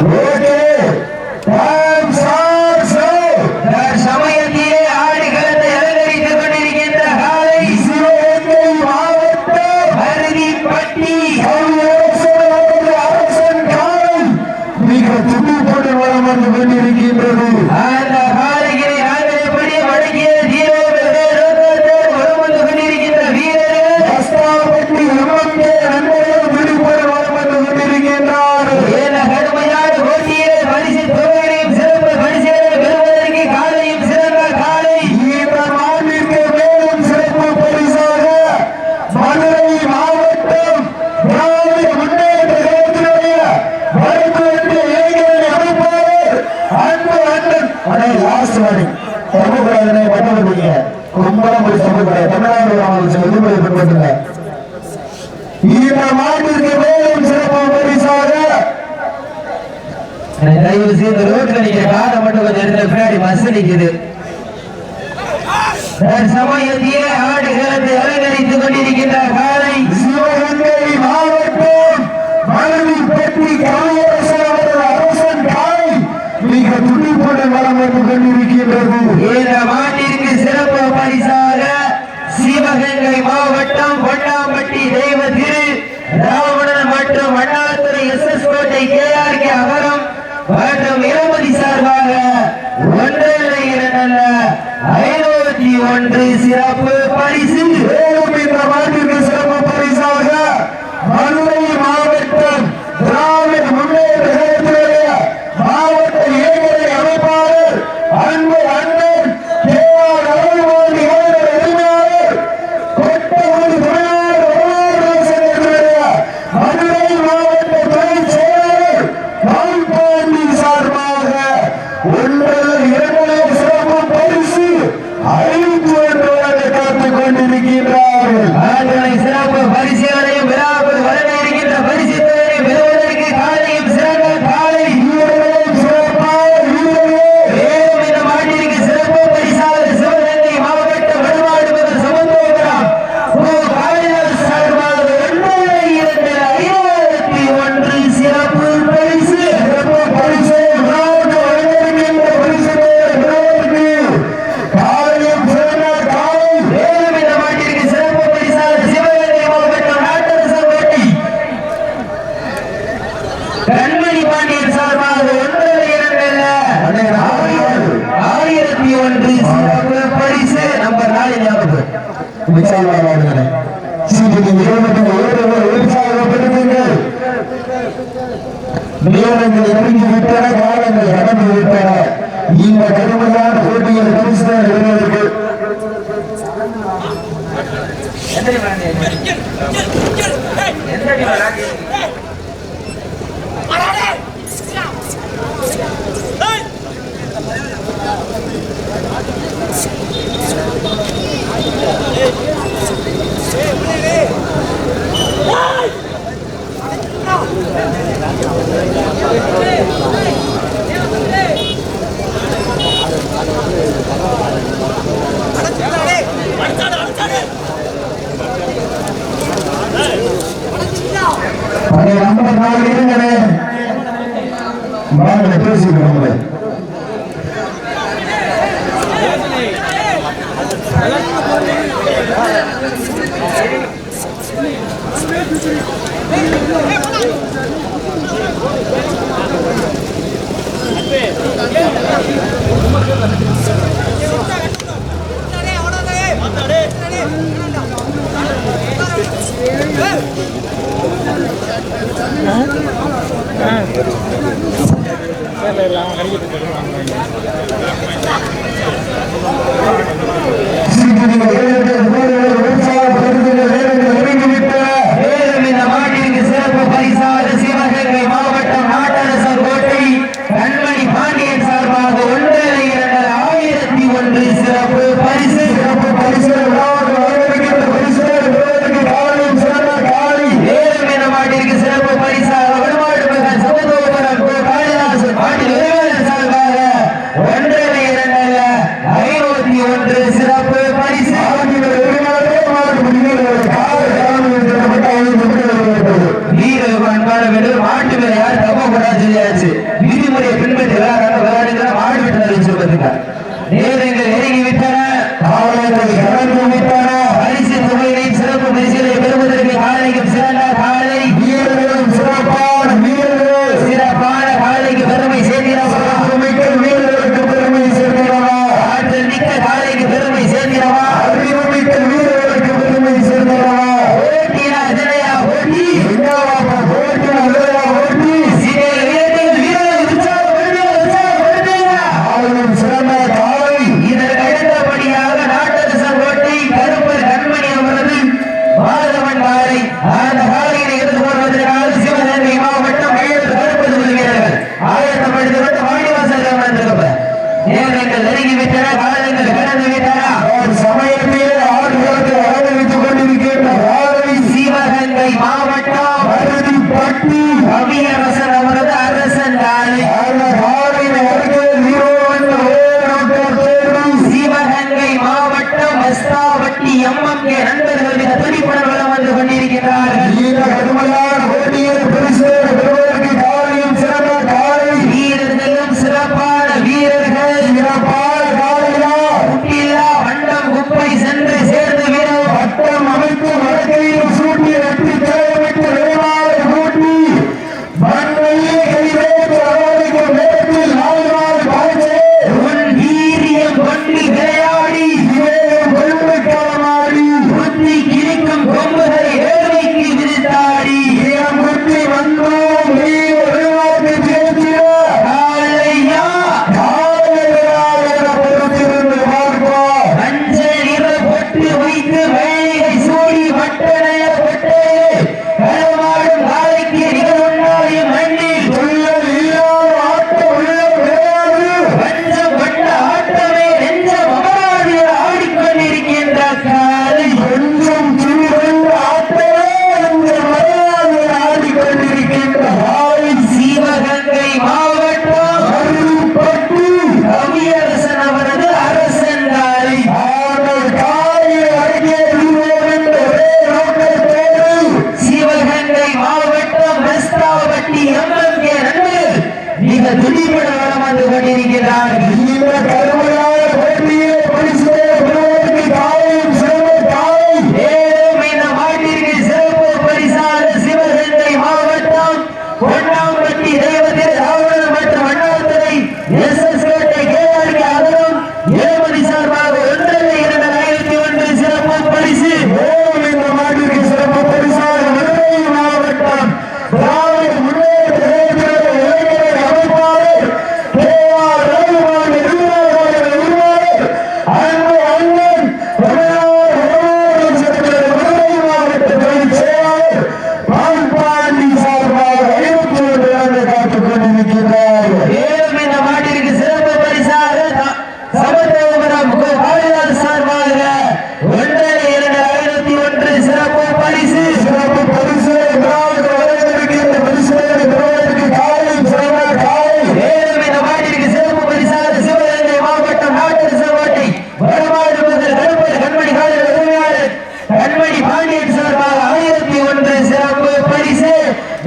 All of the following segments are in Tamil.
Yeah. தயவு செய்து ரோட்ல நிக்க காரை மட்டும் கொஞ்சம் எடுத்து பின்னாடி பஸ் நிக்குது. சமயத்திலே ஆடு கிளந்து அலங்கரித்துக் கொண்டிருக்கின்ற காலை. சிவகங்கை மாவட்டம் மலரிப்பட்டி அரசன் காலை மிக துடிப்புடன் வளம் வந்து கொண்டிருக்கின்றது. ஏனமா ஐந்து காத்துக் கொண்டிருக்கின்றார்கள். சிறப்பு பரிசீலனையும் விழா இந்த கடுமையான போட்டியில் பரிசு எழுதுவதற்கு Hey! Obrigado.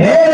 É.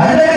வீரர்கள்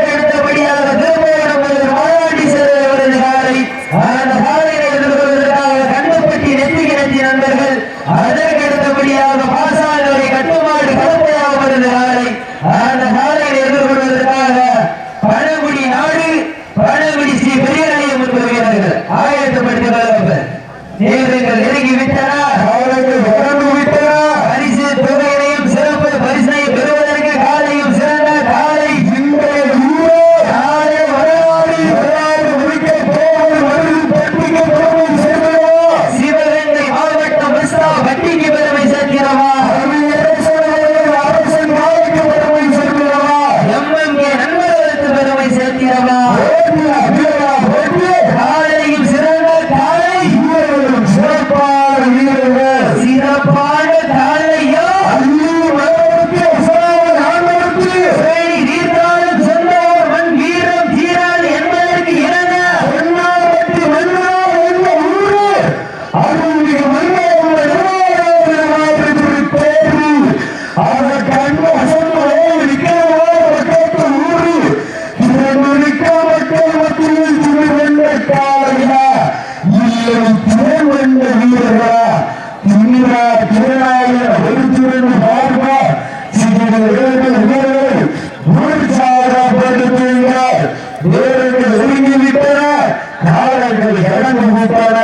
போட்டி போட்டான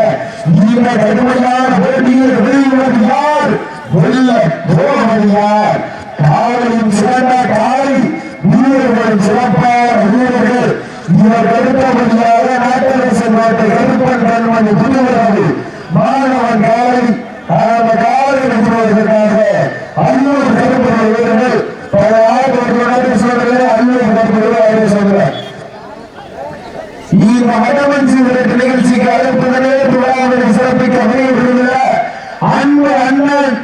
இந்த கடுமையான போட்டியில் வெளியுவது யார் வெல்ல போவது யார் காவலின் சிறந்த காலை வீரர்கள் சிறப்பான வீரர்கள். இவர் கருத்தபடியாக நாட்டரசன் நாட்டை கருப்பன் கண்மணி புதுவராது இந்த வடமஞ்சி உள்ளிட்ட நிகழ்ச்சிக்கு அழைப்பதனே துறாவினை சிறப்பிக்க அமைய விரும்புகிறார் அன்பு அண்ணன்